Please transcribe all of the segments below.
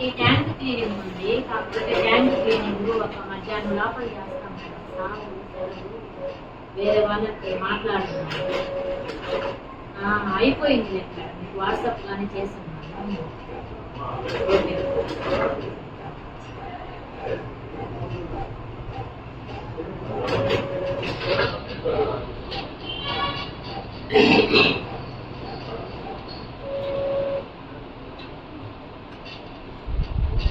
ఈ tank cleaning ఉంది. కాకపోతే ట్యాంక్ క్లీనింగ్ ఒక మధ్యాహ్నం లోపల చేస్తాం మేడం సాగు వేరే వాళ్ళకి మాట్లాడుతున్నాం అయిపోయింది మేడం మీకు వాట్సాప్ కానీ చేస్తున్నాను. ఓకే.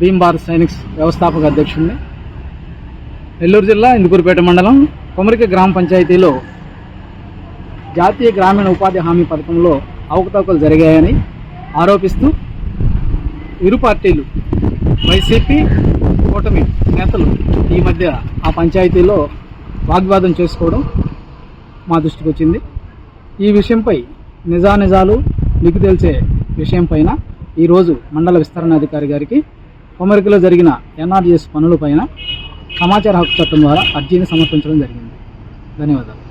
భీమ్ భారత్ సైనిక్స్ వ్యవస్థాపక అధ్యక్షుడిని. నెల్లూరు జిల్లా ఇందుకూరుపేట మండలం కొమరిక గ్రామ పంచాయతీలో జాతీయ గ్రామీణ ఉపాధి హామీ పథకంలో అవకతవకలు జరిగాయని ఆరోపిస్తూ ఇరు పార్టీలు వైసీపీ కూటమి నేతలు ఈ మధ్య ఆ పంచాయతీలో వాగ్వాదం చేసుకోవడం మా దృష్టికి వచ్చింది. ఈ విషయంపై నిజానిజాలు మీకు తెలిసే విషయం పైన ఈరోజు మండల విస్తరణాధికారి గారికి కొమరికలో జరిగిన ఎన్ఆర్జీఎస్ పనులపైన సమాచార హక్కు చట్టం ద్వారా అర్జీని సమర్పించడం జరిగింది. ధన్యవాదాలు.